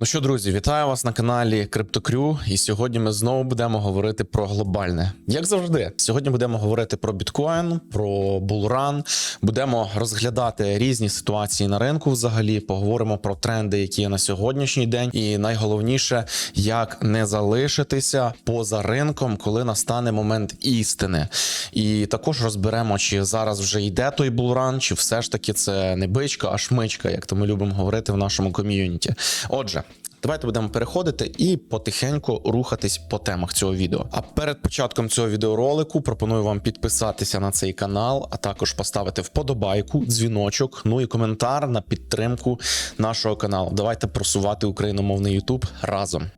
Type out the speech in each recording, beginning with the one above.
Ну що, друзі, вітаю вас на каналі Криптокрю. І сьогодні ми знову будемо говорити про глобальне. Як завжди, сьогодні будемо говорити про біткоін, про булран. Будемо розглядати різні ситуації на ринку. Взагалі, поговоримо про тренди, які є на сьогоднішній день, і найголовніше, як не залишитися поза ринком, коли настане момент істини. І також розберемо, чи зараз вже йде той булран, чи все ж таки це не бичка, а шмичка, як то ми любимо говорити в нашому ком'юніті. Отже. Давайте будемо переходити і потихеньку рухатись по темах цього відео. А перед початком цього відеоролику пропоную вам підписатися на цей канал, а також поставити вподобайку, дзвіночок, ну і коментар на підтримку нашого каналу. Давайте просувати україномовний YouTube разом.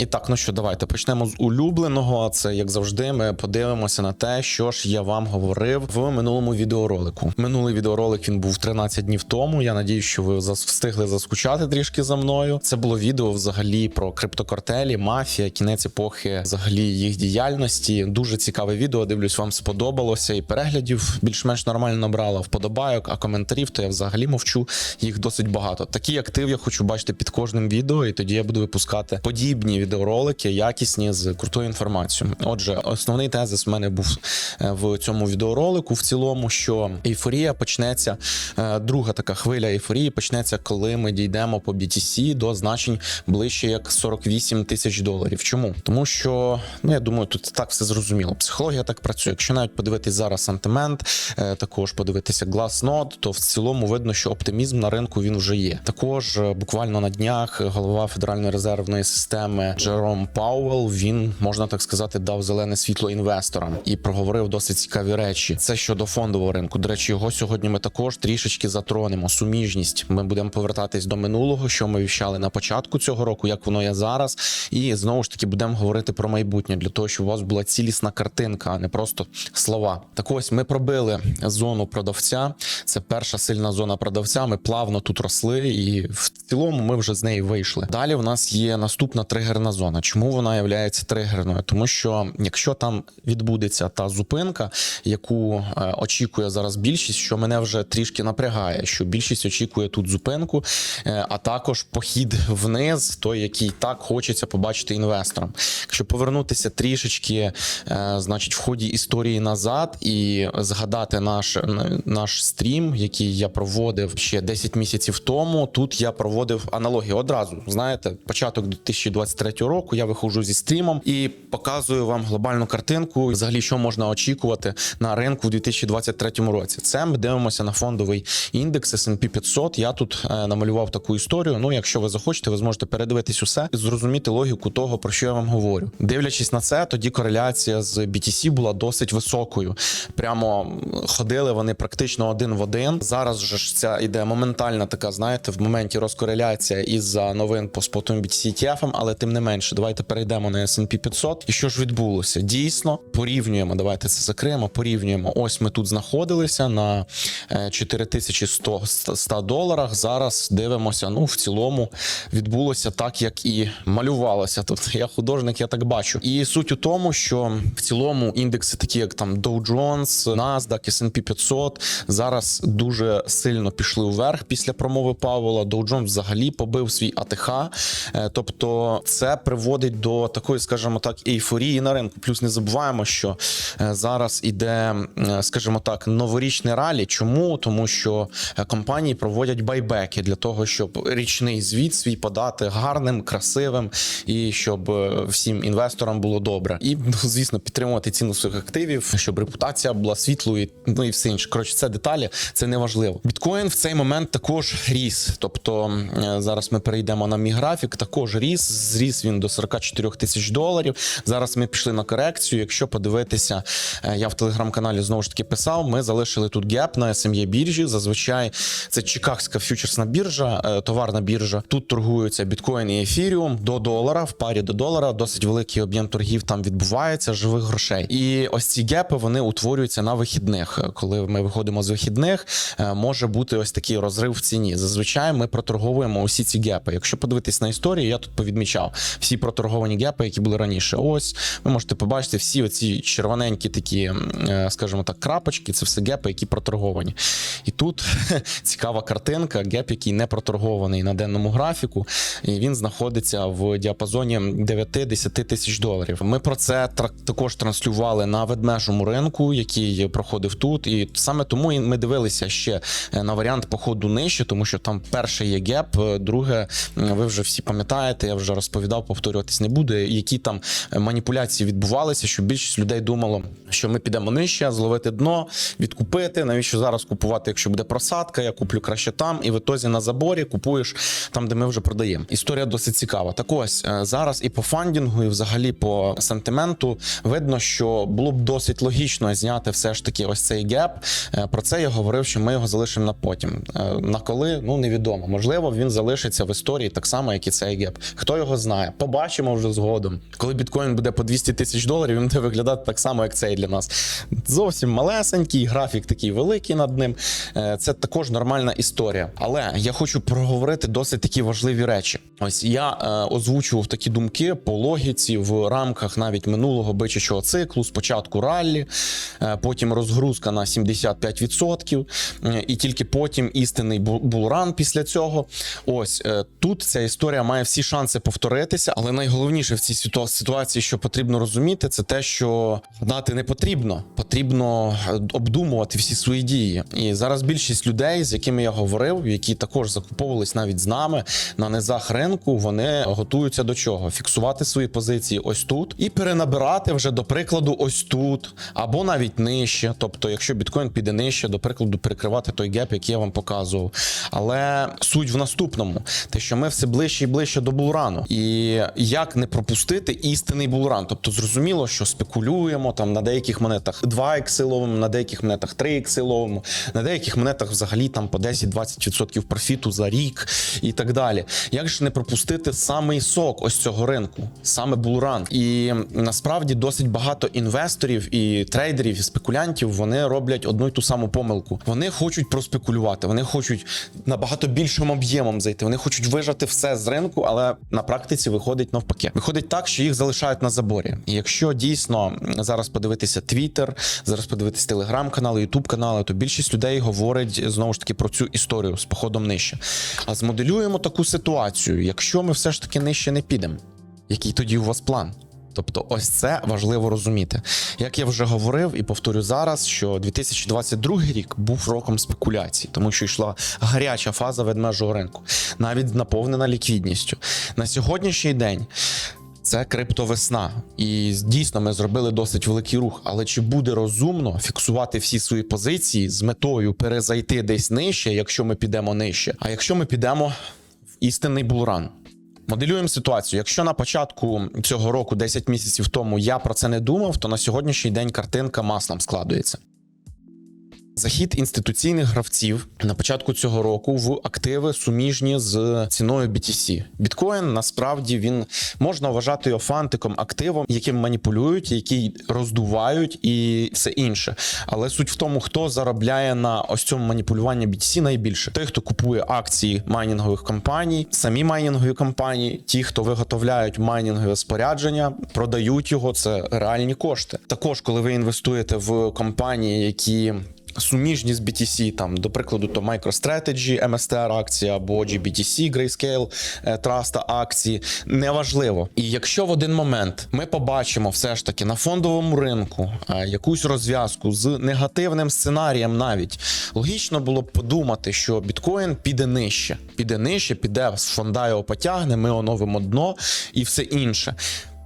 І так, ну що, давайте почнемо з улюбленого. Це як завжди, ми подивимося на те, що ж я вам говорив в минулому відеоролику. Минулий відеоролик він був 13 днів тому. Я надію, що ви встигли заскучати трішки за мною. Це було відео взагалі про криптокартелі, мафія, кінець епохи, взагалі їх діяльності. Дуже цікаве відео. Дивлюсь, вам сподобалося. І переглядів більш-менш нормально набрала вподобайок, а коментарів то я взагалі мовчу. Їх досить багато. Такий актив я хочу бачити під кожним відео, і тоді я буду випускати подібні відеоролики, якісні з крутою інформацією. Отже, основний тезис в мене був е, в цьому відеоролику. В цілому, що ейфорія почнеться. е, Друга така хвиля ейфорії почнеться, коли ми дійдемо по BTC до значень ближче як 48 тисяч доларів. Чому? Тому що ну я думаю, тут так все зрозуміло. Психологія так працює. Якщо навіть подивитись зараз сантимент, е, також подивитися Glassnode, то в цілому видно, що оптимізм на ринку він вже є. Також буквально на днях голова Федеральної резервної системи Джером Пауел він можна так сказати дав зелене світло інвесторам і проговорив досить цікаві речі. Це щодо фондового ринку. До речі, його сьогодні ми також трішечки затронемо. Суміжність. Ми будемо повертатись до минулого, що ми віщали на початку цього року, як воно є зараз, і знову ж таки будемо говорити про майбутнє для того, щоб у вас була цілісна картинка, а не просто слова. Так ось ми пробили зону продавця. Це перша сильна зона продавця. Ми плавно тут росли, і в цілому ми вже з неї вийшли. Далі в нас є наступна тригерна зона. Чому вона є тригерною? Тому що якщо там відбудеться та зупинка, яку е, очікує зараз більшість, що мене вже трішки напрягає, що більшість очікує тут зупинку, е, а також похід вниз, той, який так хочеться побачити інвесторам. Якщо повернутися трішечки, е, значить, в ході історії назад і згадати наш, наш стрім, який я проводив ще 10 місяців тому. Тут я проводив аналогію одразу. Знаєте, початок 2023 року я виходжу зі стрімом і показую вам глобальну картинку, взагалі, що можна очікувати на ринку в 2023 році. Це ми дивимося на фондовий індекс S&P 500. Я тут е, намалював таку історію. Ну, якщо ви захочете, ви зможете передивитись усе і зрозуміти логіку того, про що я вам говорю. Дивлячись на це, тоді кореляція з BTC була досить високою. Прямо ходили вони практично один в один. Зараз ж ця іде моментальна така, знаєте, в моменті розкореляція із-за новин по спотовим BTC ETF, але тим не менше, давайте перейдемо на S&P 500. І що ж відбулося? Дійсно, порівнюємо. Давайте це закриємо. Порівнюємо. Ось ми тут знаходилися на е, 4100 100 доларах. Зараз дивимося. Ну, в цілому відбулося так, як і малювалося. Тут я художник, я так бачу. І суть у тому, що в цілому індекси, такі як там Dow Jones, NASDAQ, S&P 500, зараз дуже сильно пішли вверх після промови Павла. Dow Jones взагалі побив свій АТХ. Е, Тобто, це приводить до такої, скажімо так, ейфорії на ринку. Плюс не забуваємо, що е, зараз іде, скажімо так, новорічне ралі. Чому? Тому що е, компанії проводять байбеки для того, щоб річний звіт свій подати гарним, красивим і щоб е, всім інвесторам було добре. І ну, звісно, підтримувати ціну своїх активів, щоб репутація була світлою, ну і все інше. Коротше, це деталі, це не важливо. Біткоін в цей момент також ріс. Тобто зараз ми перейдемо на мій графік. Також ріс. Зріс він до 44 тисяч доларів. Зараз ми пішли на корекцію. Якщо подивитися, е, я в телеграм-каналі знову ж таки писав. Ми залишили тут геп на SME біржі. Зазвичай це Чикагська фьючерсна біржа, е, товарна біржа. Тут торгуються біткоін і ефіріум до долара, в парі до долара. Досить великий об'єм торгів там відбувається, живих грошей. І ось ці гепи вони утворюються на вихідних. Коли ми виходимо з вихідних, е, може бути ось такий розрив в ціні. Зазвичай ми проторговуємо усі ці гепи. Якщо подивитись на історію, я тут повідмічав. Всі проторговані гепи, які були раніше. Ось ви можете побачити всі оці червоненькі такі, е, скажімо так, крапочки. Це все гепи, які проторговані. І тут цікава картинка, геп, який не проторгований на денному графіку, і він знаходиться в діапазоні 9-10 тисяч доларів. Ми про це також транслювали на ведмежому ринку, який проходив тут. І саме тому ми дивилися ще е, на варіант походу нижче, тому що там перше є геп, е, друге, ви вже всі пам'ятаєте, я вже розповідав, повторюватись не буду, які там е, маніпуляції відбувалися, що більшість людей думало, що ми підемо нижче, зловити дно, відкупити. Навіщо зараз купувати, якщо буде просадка, я куплю краще там, і в ітозі на заборі купуєш там, де ми вже продаємо. Історія досить цікава. Так ось е, зараз і по фандінгу, і взагалі по сентименту видно, що було б досить логічно зняти все ж таки ось цей геп. Е, Про це я говорив, що ми його залишимо на потім. На коли ну невідомо. Можливо, він залишиться в історії так само, як і цей геп. Хто його знає? Побачимо вже згодом. Коли біткоін буде по 200 тисяч доларів, він буде виглядати так само, як цей для нас. Зовсім малесенький, графік такий великий над ним. Е, Це також нормальна історія. Але я хочу проговорити досить такі важливі речі. Ось я е, озвучував такі думки по логіці в рамках навіть минулого бичачого циклу. Спочатку раллі, е, потім розгрузка на 75%, е, і тільки потім істинний бу- булран після цього. Ось е, тут ця історія має всі шанси повторитися, але найголовніше в цій ситуації, що потрібно розуміти, це те, що гадати не потрібно. Потрібно е, обдумувати всі свої дії. І зараз більшість людей, з якими я говорив, які також закуповувались навіть з нами на низах ринку, вони готуються до чого? Фіксувати свої позиції ось тут і перенабирати вже до прикладу, ось тут, або навіть нижче. Тобто, якщо біткоін піде нижче, до прикладу, перекривати той геп, який я вам показував. Але суть в наступному: те, що ми все ближче і ближче до булрану. І як не пропустити істинний булран? Тобто, зрозуміло, що спекулюємо там на деяких монетах 2 ікси ловимо, на деяких монетах 3 ікси ловимо, на деяких монетах взагалі там по 10-20% профіту за рік і так далі. Як ж не пропустити самий сок ось цього ринку, саме булран? І насправді досить багато інвесторів і трейдерів, і спекулянтів вони роблять одну й ту саму помилку. Вони хочуть проспекулювати, вони хочуть набагато більшим об'ємом зайти. Вони хочуть вижати все з ринку, але на практиці виходить навпаки. Виходить так, що їх залишають на заборі. І якщо дійсно зараз подивитися Твіттер, зараз подивитися телеграм-канали, Ютуб канали, то більшість людей говорить знову ж таки про цю історію з походом нижче. А змоделюємо таку ситуацію, якщо ми все ж таки нижче не підемо, який тоді у вас план? Тобто, ось це важливо розуміти. Як я вже говорив і повторю зараз, що 2022 рік був роком спекуляцій, тому що йшла гаряча фаза ведмежого ринку, навіть наповнена ліквідністю. На сьогоднішній день. Це криптовесна, і дійсно ми зробили досить великий рух. Але чи буде розумно фіксувати всі свої позиції з метою перезайти десь нижче, якщо ми підемо нижче? А якщо ми підемо в істинний булран? Моделюємо ситуацію. Якщо на початку цього року, 10 місяців тому, я про це не думав, то на сьогоднішній день картинка маслом складується. Захід інституційних гравців на початку цього року в активи суміжні з ціною BTC. Біткоін насправді він можна вважати його фантиком активом, яким маніпулюють, який роздувають і все інше. Але суть в тому, хто заробляє на ось цьому маніпулюванні BTC найбільше. Той, хто купує акції майнінгових компаній, самі майнінгові компанії, ті, хто виготовляють майнінгове спорядження, продають його. Це реальні кошти. Також, коли ви інвестуєте в компанії, які Суміжні з BTC, там, до прикладу, то MicroStrategy, MSTR акція або GBTC, Grayscale е, Trust акції, неважливо. І якщо в один момент ми побачимо все ж таки на фондовому ринку е, якусь розв'язку з негативним сценарієм, навіть логічно було б подумати, що біткоін піде нижче, піде нижче, піде з фонда його потягне, ми оновимо дно і все інше.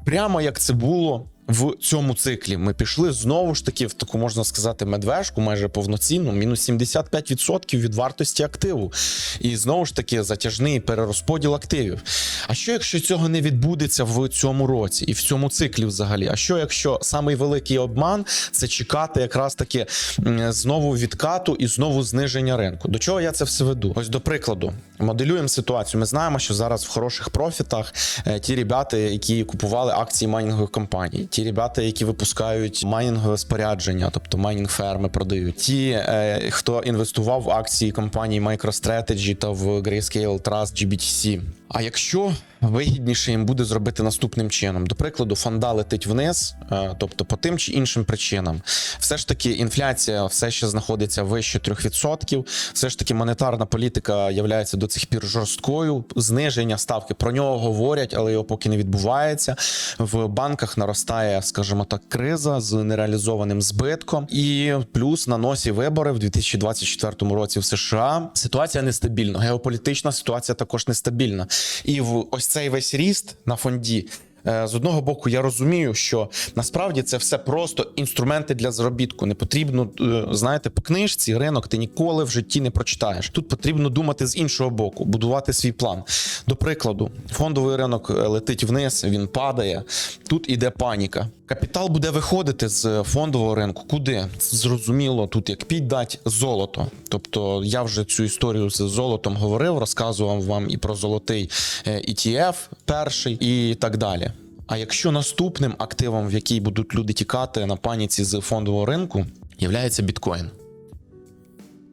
Прямо як це було в цьому циклі. Ми пішли знову ж таки в таку можна сказати медвежку, майже повноцінну, мінус 75% від вартості активу. І знову ж таки затяжний перерозподіл активів. А що якщо цього не відбудеться в цьому році і в цьому циклі взагалі? А що якщо самий великий обман це чекати якраз таки знову відкату і знову зниження ринку? До чого я це все веду? Ось до прикладу, моделюємо ситуацію. Ми знаємо, що зараз в хороших профітах е, ті ребята, які купували акції майнінгових компаній. Ті ребята, які випускають майнінгове спорядження, тобто майнінг ферми продають, ті, е, хто інвестував в акції компанії MicroStrategy та в Grayscale Trust GBTC. А якщо вигідніше їм буде зробити наступним чином, до прикладу, фонда летить вниз, е, тобто по тим чи іншим причинам, все ж таки інфляція все ще знаходиться вище 3%, все ж таки монетарна політика є до цих пір жорсткою. Зниження ставки про нього говорять, але його поки не відбувається. В банках наростає, скажімо так, криза з нереалізованим збитком, і плюс на носі вибори в 2024 році в США. Ситуація нестабільна. Геополітична ситуація також нестабільна. І в ось цей весь ріст на фонді. Е, З одного боку, я розумію, що насправді це все просто інструменти для заробітку. Не потрібно, е, знаєте, по книжці ринок ти ніколи в житті не прочитаєш. Тут потрібно думати з іншого боку, будувати свій план. До прикладу, фондовий ринок е, летить вниз, він падає. Тут іде паніка. Капітал буде виходити з фондового ринку. Куди? Зрозуміло, тут як піддать золото. Тобто я вже цю історію з золотом говорив, розказував вам і про золотий ETF перший, і так далі. А якщо наступним активом, в який будуть люди тікати на паніці з фондового ринку, являється біткоін.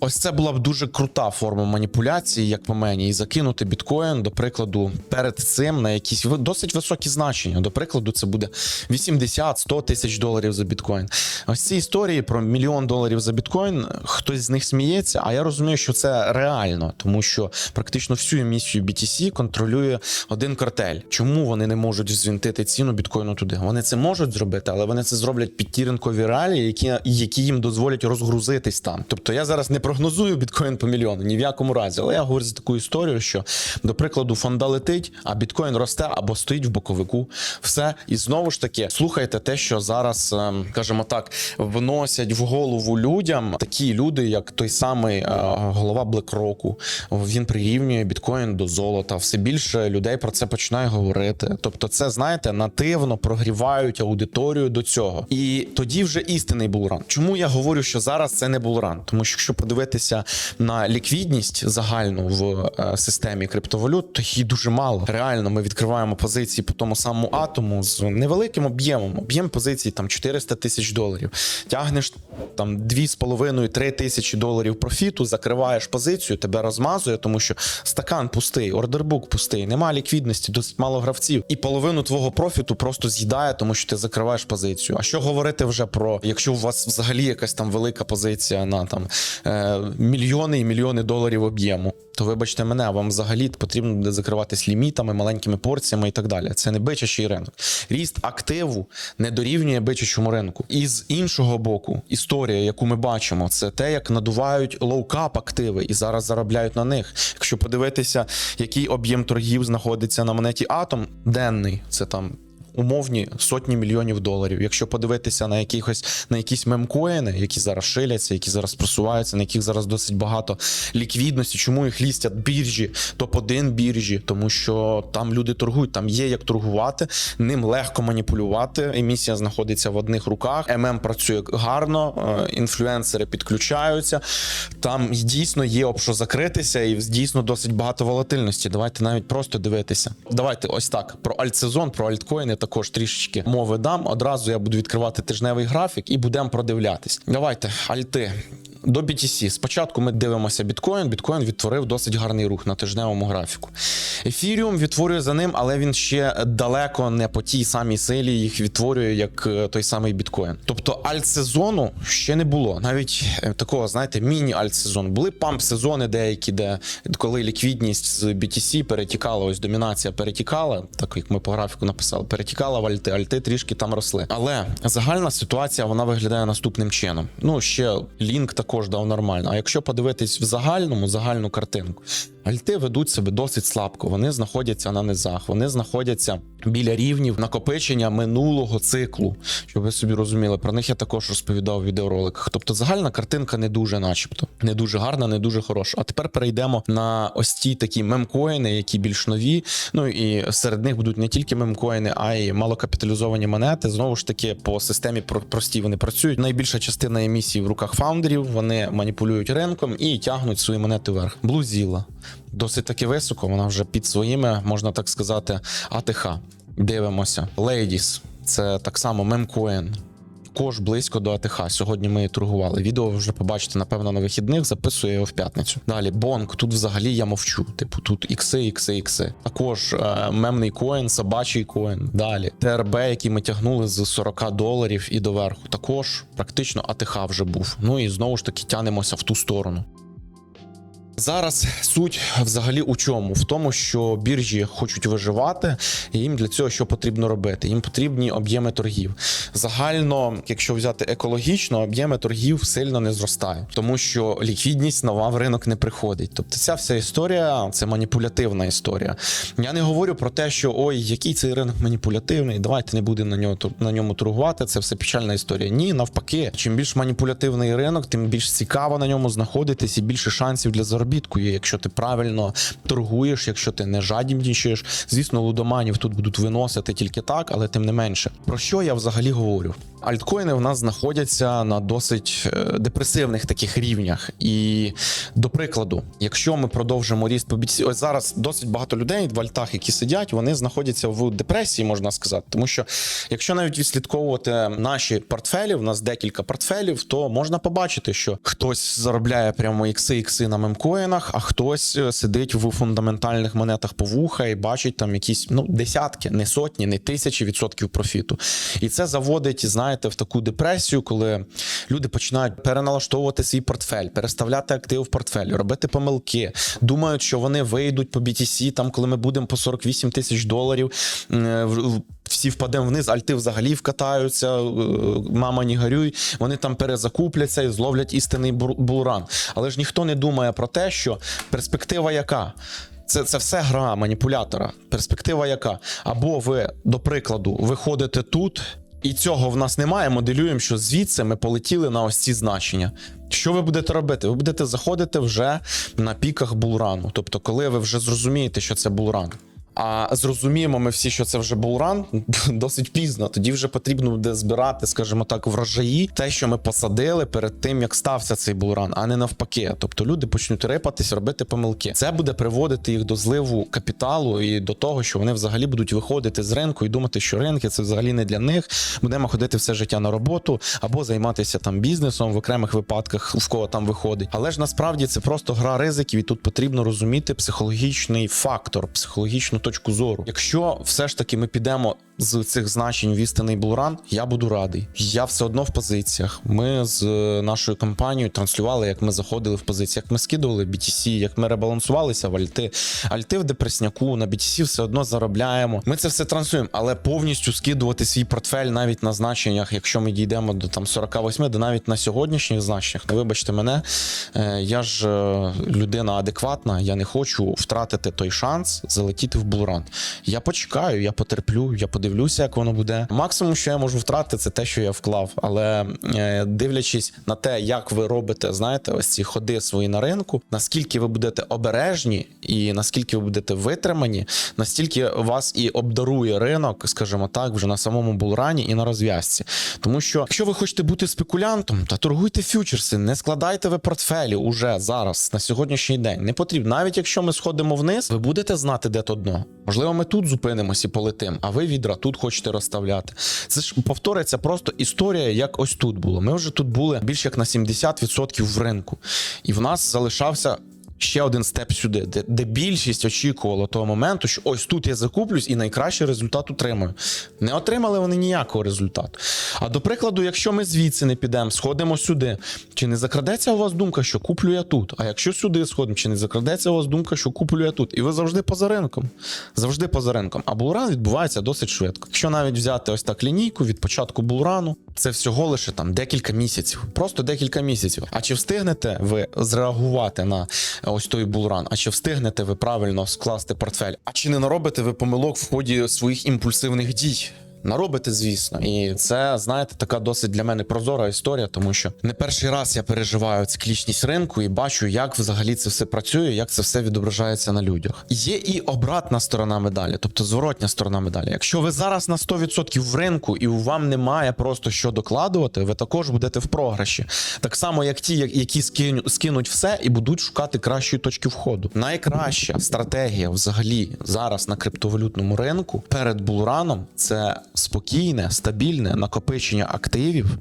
Ось це була б дуже крута форма маніпуляції, як по мені, і закинути біткоін, до прикладу, перед цим на якісь досить високі значення. До прикладу, це буде 80-100 тисяч доларів за біткоін. Ось ці історії про мільйон доларів за біткоін, хтось з них сміється, а я розумію, що це реально, тому що практично всю емісію BTC контролює один картель. Чому вони не можуть звінтити ціну біткоїну туди? Вони це можуть зробити, але вони це зроблять під ті ринкові реалії, які, які їм дозволять розгрузитись там. Тобто я зараз не прогнозую біткоін по мільйону, ні в якому разі. Але я говорю за таку історію, що, до прикладу, фонда летить, а біткоін росте або стоїть в боковику. Все. І знову ж таки, слухайте те, що зараз, ем, скажімо так, вносять в голову людям такі люди, як той самий е, голова BlackRock. Він прирівнює біткоін до золота. Все більше людей про це починає говорити. Тобто, це знаєте, нативно прогрівають аудиторію до цього. І тоді вже істинний булран. Чому я говорю, що зараз це не булран? Тому що якщо подивитися на ліквідність загальну в е, системі криптовалют, то її дуже мало. Реально, ми відкриваємо позиції по тому самому атому з невеликим об'ємом. Об'єм позицій там 400 тисяч доларів. Тягнеш там 2,5-3 тисячі доларів профіту, закриваєш позицію, тебе розмазує, тому що стакан пустий, ордербук пустий, нема ліквідності, досить мало гравців, і половину твого профіту просто з'їдає, тому що ти закриваєш позицію. А що говорити вже про якщо у вас взагалі якась там велика позиція на там е, мільйони і мільйони доларів об'єму? То вибачте мене, вам взагалі потрібно буде закриватись лімітами, маленькими порціями і так далі. Це не бичачий ринок. Ріст активу не дорівнює бичачому ринку. І з іншого боку, історія, яку ми бачимо, це те, як надувають лоукап активи і зараз заробляють на них. Якщо подивитися, який об'єм торгів знаходиться на монеті Атом, денний, це там. Умовні сотні мільйонів доларів. Якщо подивитися на якихось на якісь мемкоїни, які зараз шиляться, які зараз просуваються, на яких зараз досить багато ліквідності. Чому їх лістять біржі, топ-1 біржі? Тому що там люди торгують, там є як торгувати, ним легко маніпулювати. Емісія знаходиться в одних руках. ММ працює гарно, е, інфлюенсери підключаються. Там дійсно є об що закритися, і дійсно досить багато волатильності. Давайте навіть просто дивитися. Давайте ось так про альтсезон, про альткоїни також трішечки мови дам. Одразу я буду відкривати тижневий графік і будемо продивлятись. Давайте, альти. До BTC. Спочатку ми дивимося біткоін. Біткоін відтворив досить гарний рух на тижневому графіку. Ефіріум відтворює за ним, але він ще далеко не по тій самій силі їх відтворює, як е, той самий біткоін. Тобто альтсезону ще не було. Навіть е, такого, знаєте, міні-альтсезону. Були памп-сезони деякі, де коли ліквідність з BTC перетікала, ось домінація перетікала, так як ми по графіку написали, перетікала в альти, альти трішки там росли. Але загальна ситуація вона виглядає наступним чином. Ну ще лінк також дав нормально. А якщо подивитись в загальному загальну картинку, альти ведуть себе досить слабко. Вони знаходяться на низах, вони знаходяться біля рівнів накопичення минулого циклу. Щоб ви собі розуміли, про них я також розповідав в відеороликах. Тобто загальна картинка не дуже, начебто, не дуже гарна, не дуже хороша. А тепер перейдемо на ось ті такі мемкоїни, які більш нові. Ну і серед них будуть не тільки мемкоїни, а й малокапіталізовані монети. Знову ж таки, по системі про- простій вони працюють. Найбільша частина емісії в руках фаундерів. Вони маніпулюють ринком і тягнуть свої монети вверх. Блузіла досить таки високо. Вона вже під своїми, можна так сказати, АТХ. Дивимося. Ladies. це так само мемкоін. Також близько до АТХ. Сьогодні ми торгували. Відео ви вже побачите, напевно, на вихідних. Записую його в п'ятницю. Далі Бонк. Тут взагалі я мовчу. Типу, тут ікси, ікси, ікси. Також е, мемний коін, собачий коін. Далі ТРБ, який ми тягнули з 40 доларів і доверху. Також практично АТХ вже був. Ну і знову ж таки тянемося в ту сторону. Зараз суть взагалі у чому? В тому, що біржі хочуть виживати, і їм для цього що потрібно робити? Їм потрібні об'єми торгів. Загально, якщо взяти екологічно, об'єми торгів сильно не зростають, тому що ліквідність нова в ринок не приходить. Тобто, ця вся історія це маніпулятивна історія. Я не говорю про те, що ой, який цей ринок маніпулятивний, давайте не будемо на нього на ньому торгувати. Це все печальна історія. Ні, навпаки, чим більш маніпулятивний ринок, тим більш цікаво на ньому знаходитись і більше шансів для заробітку є, якщо ти правильно торгуєш, якщо ти не жадібнічаєш. Звісно, лудоманів тут будуть виносити тільки так, але тим не менше. Про що я взагалі говорю? Альткоїни в нас знаходяться на досить е, депресивних таких рівнях. І до прикладу, якщо ми продовжимо ріст по BTC, ось зараз досить багато людей в альтах, які сидять, вони знаходяться в депресії, можна сказати. Тому що якщо навіть відслідковувати наші портфелі, в нас декілька портфелів, то можна побачити, що хтось заробляє прямо ікси, ікси на мемкоїнах, а хтось е, сидить в фундаментальних монетах по вуха і бачить там якісь ну десятки, не сотні, не тисячі відсотків профіту. І це заводить, знаєте, в таку депресію, коли люди починають переналаштовувати свій портфель, переставляти актив в портфель, робити помилки, думають, що вони вийдуть по BTC, там, коли ми будемо по 48 тисяч доларів. Всі впадемо вниз, альти взагалі вкатаються, е, мама не горюй. Вони там перезакупляться і зловлять істинний булран. Але ж ніхто не думає про те, що перспектива яка. Це, це все гра маніпулятора. Перспектива яка? Або ви, до прикладу, виходите тут, і цього в нас немає. Моделюємо, що звідси ми полетіли на ось ці значення. Що ви будете робити? Ви будете заходити вже на піках булрану. Тобто, коли ви вже зрозумієте, що це булран. А зрозуміємо ми всі, що це вже булран досить пізно. Тоді вже потрібно буде збирати, скажімо так, врожаї, те, що ми посадили перед тим, як стався цей булран, а не навпаки. Тобто люди почнуть рипатись, робити помилки. Це буде приводити їх до зливу капіталу і до того, що вони взагалі будуть виходити з ринку і думати, що ринки це взагалі не для них. Будемо ходити все життя на роботу або займатися там бізнесом в окремих випадках, в кого там виходить. Але ж насправді це просто гра ризиків, і тут потрібно розуміти психологічний фактор, психологічну точку зору. Якщо все ж таки ми підемо з цих значень в істинний булран, я буду радий. Я все одно в позиціях. Ми з е, нашою компанією транслювали, як ми заходили в позиції, як ми скидували BTC, як ми ребалансувалися в альти. Альти в депресняку, на BTC все одно заробляємо. Ми це все транслюємо, але повністю скидувати свій портфель навіть на значеннях, якщо ми дійдемо до там 48, до навіть на сьогоднішніх значеннях. Вибачте мене, е, я ж е, людина адекватна, я не хочу втратити той шанс залетіти в булран. Я почекаю, я потерплю, я подивлюся, як воно буде. Максимум, що я можу втратити, це те, що я вклав. Але е, дивлячись на те, як ви робите, знаєте, ось ці ходи свої на ринку, наскільки ви будете обережні і наскільки ви будете витримані, настільки вас і обдарує ринок, скажімо так, вже на самому булрані і на розв'язці. Тому що, якщо ви хочете бути спекулянтом, то торгуйте фьючерси, не складайте ви портфелі уже зараз, на сьогоднішній день. Не потрібно. Навіть якщо ми сходимо вниз, ви будете знати, де то дно. Можливо, ми тут зупинимось і полетим, а ви відра тут хочете розставляти. Це ж повториться просто історія, як ось тут було. Ми вже тут були більше як на 70% в ринку, і в нас залишався. Ще один степ сюди, де, де більшість очікувала того моменту, що ось тут я закуплюсь і найкращий результат отримаю. Не отримали вони ніякого результату. А до прикладу, якщо ми звідси не підемо, сходимо сюди, чи не закрадеться у вас думка, що куплю я тут? А якщо сюди сходимо, чи не закрадеться у вас думка, що куплю я тут? І ви завжди поза ринком. Завжди поза ринком. А булран відбувається досить швидко. Якщо навіть взяти ось так лінійку від початку булрану, це всього лише там декілька місяців, просто декілька місяців. А чи встигнете ви зреагувати на ось той булран? А чи встигнете ви правильно скласти портфель? А чи не наробите ви помилок в ході своїх імпульсивних дій? Наробите, звісно, і це знаєте, така досить для мене прозора історія, тому що не перший раз я переживаю циклічність ринку і бачу, як взагалі це все працює, як це все відображається на людях. Є і обратна сторона медалі, тобто зворотня сторона медалі. Якщо ви зараз на 100% в ринку і вам немає просто що докладувати, ви також будете в програші. Так само, як ті, які скинуть все і будуть шукати кращої точки входу. Найкраща стратегія взагалі зараз на криптовалютному ринку перед булраном це спокійне, стабільне накопичення активів.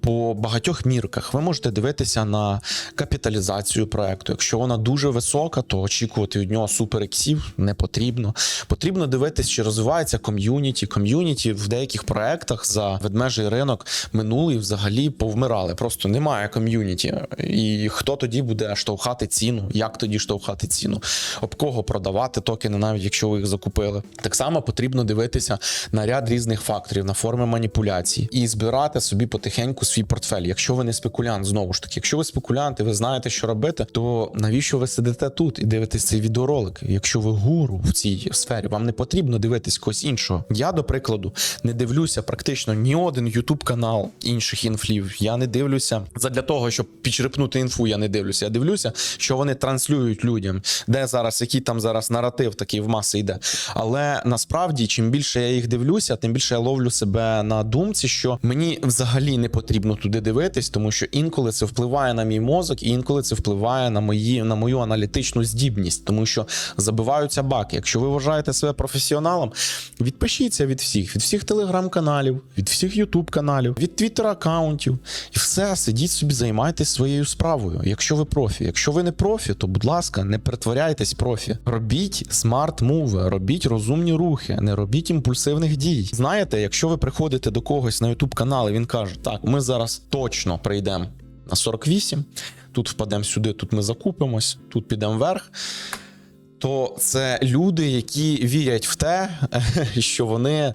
По багатьох мірках ви можете дивитися на капіталізацію проекту. Якщо вона дуже висока, то очікувати від нього супер іксів не потрібно. Потрібно дивитись, чи розвивається ком'юніті. Ком'юніті в деяких проектах за ведмежий ринок минулий взагалі повмирали. Просто немає ком'юніті. І хто тоді буде штовхати ціну? Як тоді штовхати ціну? Об кого продавати токени, навіть якщо ви їх закупили? Так само потрібно дивитися на ряд різних факторів, на форми маніпуляцій і збирати собі потихеньку свій портфель. Якщо ви не спекулянт, знову ж таки, якщо ви спекулянт і ви знаєте, що робити, то навіщо ви сидите тут і дивитесь цей відеоролик? Якщо ви гуру в цій сфері, вам не потрібно дивитись когось іншого. Я, до прикладу, не дивлюся практично ні один ютуб канал інших інфлів. Я не дивлюся задля того, щоб підчерпнути інфу. Я не дивлюся. Я дивлюся, що вони транслюють людям, де зараз який там зараз наратив такий в маси йде. Але насправді, чим більше я їх дивлюся, тим більше я ловлю себе на думці, що мені взагалі не потрібно туди дивитись, тому що інколи це впливає на мій мозок, і інколи це впливає на мої на мою аналітичну здібність, тому що забиваються баки. Якщо ви вважаєте себе професіоналом, відпишіться від всіх, від всіх телеграм-каналів, від всіх ютуб каналів, від твіттер акаунтів, і все сидіть собі, займайтесь своєю справою. Якщо ви профі, якщо ви не профі, то будь ласка, не притворяйтесь профі. Робіть смарт-муви, робіть розумні рухи, не робіть імпульсивних дій. Знаєте, якщо ви приходите до когось на ютуб канал, і він каже: Так, ми зараз точно прийдемо на 48, тут впадемо сюди, тут ми закупимось, тут підемо вверх. То це люди, які вірять в те, що вони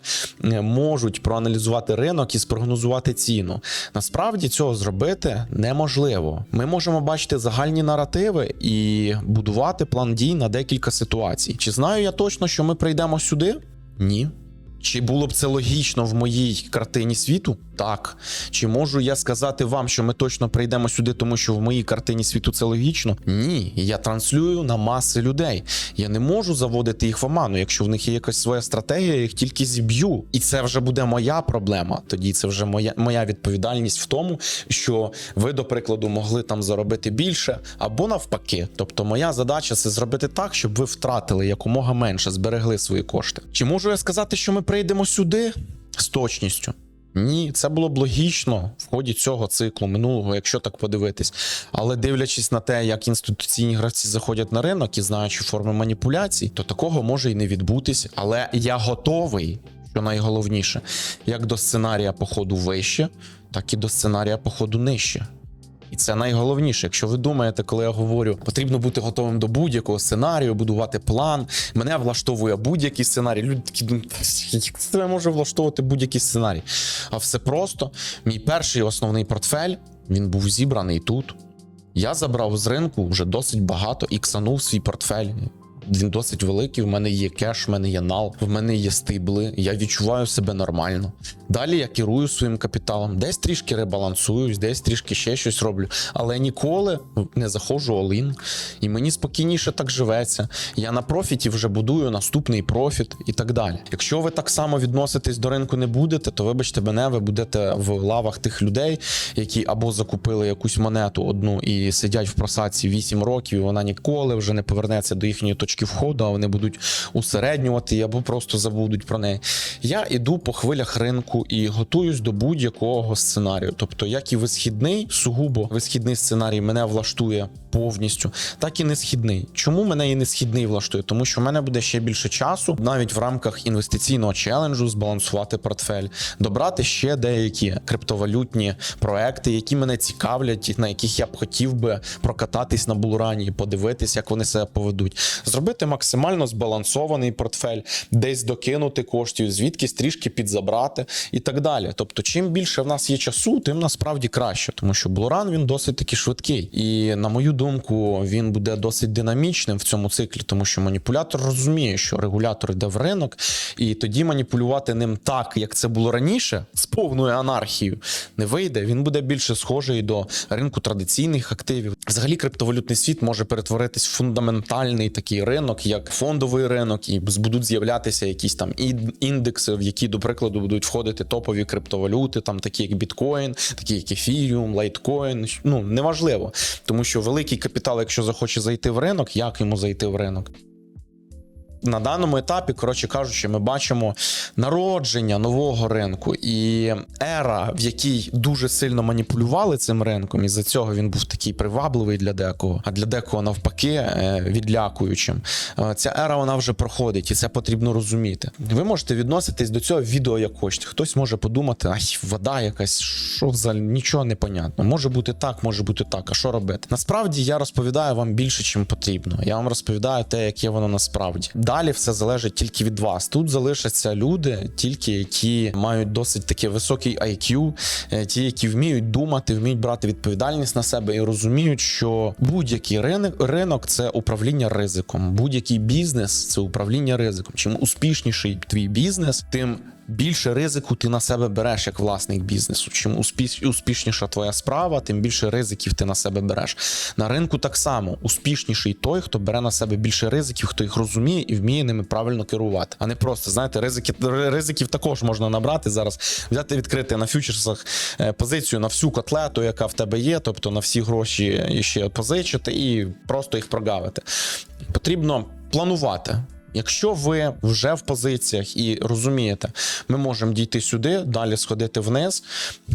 можуть проаналізувати ринок і спрогнозувати ціну. Насправді цього зробити неможливо. Ми можемо бачити загальні наративи і будувати план дій на декілька ситуацій. Чи знаю я точно, що ми прийдемо сюди? Ні. Чи було б це логічно в моїй картині світу? Так. Чи можу я сказати вам, що ми точно прийдемо сюди, тому що в моїй картині світу це логічно? Ні. Я транслюю на маси людей. Я не можу заводити їх в оману. Якщо в них є якась своя стратегія, я їх тільки зіб'ю. І це вже буде моя проблема. Тоді це вже моя, моя відповідальність в тому, що ви, до прикладу, могли там заробити більше або навпаки. Тобто, моя задача це зробити так, щоб ви втратили якомога менше, зберегли свої кошти. Чи можу я сказати, що ми прийдемо сюди з точністю? Ні, це було б логічно в ході цього циклу минулого, якщо так подивитись. Але дивлячись на те, як інституційні гравці заходять на ринок і знаючи форми маніпуляцій, то такого може і не відбутись. Але я готовий, що найголовніше, як до сценарія походу вище, так і до сценарія походу нижче. І це найголовніше. Якщо ви думаєте, коли я говорю, потрібно бути готовим до будь-якого сценарію, будувати план. Мене влаштовує будь-який сценарій. Люди такі думають, як це може влаштовувати будь-який сценарій? А все просто. Мій перший основний портфель він був зібраний тут. Я забрав з ринку вже досить багато і ксанув свій портфель. Він досить великий. В мене є кеш, в мене є нал, в мене є стибли. Я відчуваю себе нормально. Далі я керую своїм капіталом. Десь трішки ребалансуюсь, десь трішки ще щось роблю. Але ніколи не заходжу олін. І мені спокійніше так живеться. Я на профіті вже будую наступний профіт і так далі. Якщо ви так само відноситесь до ринку не будете, то вибачте мене, ви будете в лавах тих людей, які або закупили якусь монету одну і сидять в просадці 8 років, і вона ніколи вже не повернеться до їхньої точки входу, а вони будуть усереднювати або просто забудуть про неї. Я іду по хвилях ринку і готуюсь до будь-якого сценарію. Тобто, як і висхідний, сугубо висхідний сценарій мене влаштує повністю, так і несхідний. Чому мене і несхідний влаштує? Тому що в мене буде ще більше часу, навіть в рамках інвестиційного челенджу, збалансувати портфель, добрати ще деякі криптовалютні проекти, які мене цікавлять, на яких я б хотів би прокататись на булрані подивитись, як вони себе поведуть. Зробити максимально збалансований портфель, десь докинути коштів, звідкись трішки підзабрати і так далі. Тобто, чим більше в нас є часу, тим насправді краще, тому що Блуран він досить таки швидкий. І на мою думку, він буде досить динамічним в цьому циклі, тому що маніпулятор розуміє, що регулятор йде в ринок, і тоді маніпулювати ним так, як це було раніше, з повною анархією, не вийде. Він буде більше схожий до ринку традиційних активів. Взагалі, криптовалютний світ може перетворитись в фундаментальний такий ринок, як фондовий ринок, і будуть з'являтися якісь там ін- індекси, в які, до прикладу, будуть входити топові криптовалюти, там такі як біткоін, такі як ефіріум, лайткоін. Ну неважливо, тому що великий капітал, якщо захоче зайти в ринок, як йому зайти в ринок? На даному етапі, коротше кажучи, ми бачимо народження нового ринку і ера, в якій дуже сильно маніпулювали цим ринком, і за цього він був такий привабливий для декого, а для декого навпаки е, відлякуючим. Е, Ця ера вона вже проходить, і це потрібно розуміти. Ви можете відноситись до цього відео як хочете. Хтось може подумати, ай, вода якась, що взагалі нічого не понятно. Може бути так, може бути так. А що робити? Насправді я розповідаю вам більше, чим потрібно. Я вам розповідаю те, яке воно насправді. Далі все залежить тільки від вас. Тут залишаться люди, тільки які мають досить таке високий IQ, е, ті, які вміють думати, вміють брати відповідальність на себе і розуміють, що будь-який ринок, ринок це управління ризиком. Будь-який бізнес це управління ризиком. Чим успішніший твій бізнес, тим більше ризику ти на себе береш як власник бізнесу. Чим успіш, успішніша твоя справа, тим більше ризиків ти на себе береш. На ринку так само успішніший той, хто бере на себе більше ризиків, хто їх розуміє і вміє ними правильно керувати, а не просто знаєте, ризики ризиків також можна набрати зараз. Взяти відкрити на фьючерсах е, позицію на всю котлету, яка в тебе є, тобто на всі гроші ще позичити і просто їх прогавити. Потрібно планувати. Якщо ви вже в позиціях і розумієте, ми можемо дійти сюди, далі сходити вниз.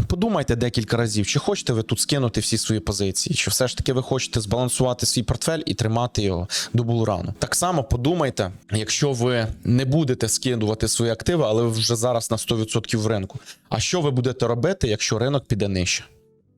Подумайте декілька разів, чи хочете ви тут скинути всі свої позиції, чи все ж таки ви хочете збалансувати свій портфель і тримати його до булрану. Так само подумайте, якщо ви не будете скидувати свої активи, але ви вже зараз на 100% в ринку. А що ви будете робити, якщо ринок піде нижче?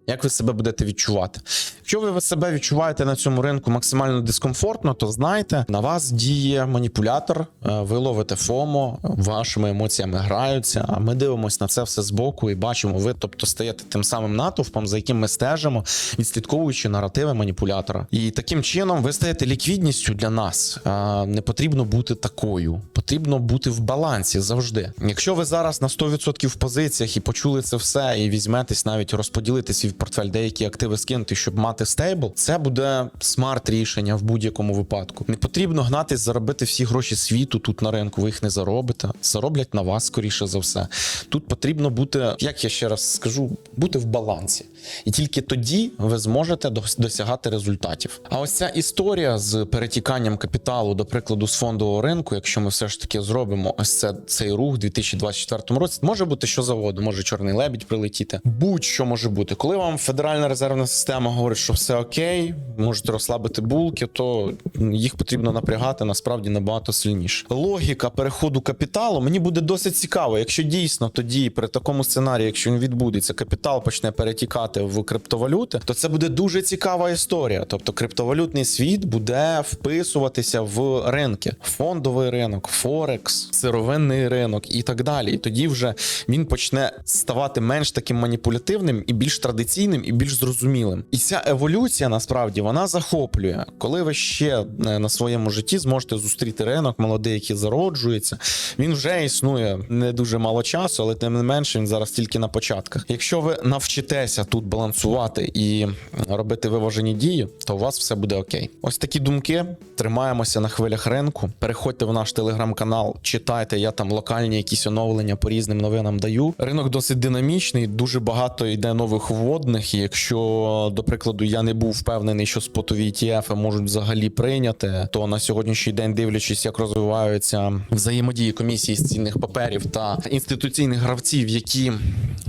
Як ви себе будете відчувати? Якщо ви себе відчуваєте на цьому ринку максимально дискомфортно, то знайте, на вас діє маніпулятор, е, ви ловите ФОМО, вашими емоціями граються. А ми дивимося на це все збоку і бачимо, ви, тобто, стаєте тим самим натовпом, за яким ми стежимо, відслідковуючи наративи маніпулятора. І таким чином ви стаєте ліквідністю для нас. Не потрібно бути такою, потрібно бути в балансі завжди. Якщо ви зараз на 100% в позиціях і почули це все, і візьметесь навіть розподілити свій портфель, деякі активи скинути, щоб мати стейбл, це буде смарт рішення в будь-якому випадку. Не потрібно гнатись, заробити всі гроші світу тут на ринку. Ви їх не заробите. Зароблять на вас скоріше за все. Тут потрібно бути, як я ще раз скажу, бути в балансі. І тільки тоді ви зможете досягати результатів. А ось ця історія з перетіканням капіталу, до прикладу, з фондового ринку, якщо ми все ж таки зробимо ось це цей рух у 2024 році, може бути що завгодно, може чорний лебідь прилетіти. Будь-що може бути. Коли вам Федеральна резервна система говорить, що все окей, можете розслабити булки, то їх потрібно напрягати насправді набагато сильніше. Логіка переходу капіталу мені буде досить цікаво, якщо дійсно тоді при такому сценарії, якщо він відбудеться, капітал почне перетікати в криптовалюти, то це буде дуже цікава історія. Тобто криптовалютний світ буде вписуватися в ринки: фондовий ринок, Форекс, сировинний ринок і так далі. І тоді вже він почне ставати менш таким маніпулятивним і більш традиційним, і більш зрозумілим. І ця еволюція насправді вона захоплює, коли ви ще е, на своєму житті зможете зустріти ринок молодий, який зароджується. Він вже існує не дуже мало часу, але тим не менше він зараз тільки на початках. Якщо ви навчитеся тут балансувати і робити виважені дії, то у вас все буде окей. Ось такі думки. Тримаємося на хвилях ринку. Переходьте в наш телеграм-канал, читайте. Я там локальні якісь оновлення по різним новинам даю. Ринок досить динамічний, дуже багато йде нових вводних. І якщо, до прикладу, я не був впевнений, що спотові ETF можуть взагалі прийняти, то на сьогоднішній день, дивлячись, як розвиваються взаємодії комісії з цінних паперів та інституційних гравців, які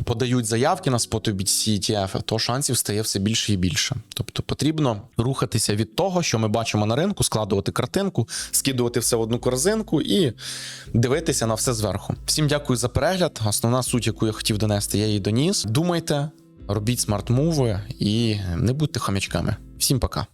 подають заявки на спотові ETF, то шансів стає все більше і більше. Тобто потрібно рухатися від того, що ми бачимо на ринку, складувати картинку, скидувати все в одну корзинку і дивитися на все зверху. Всім дякую за перегляд. Основна суть, яку я хотів донести, я її доніс. Думайте, робіть смарт-муви і не будьте хомячками. Всім пока.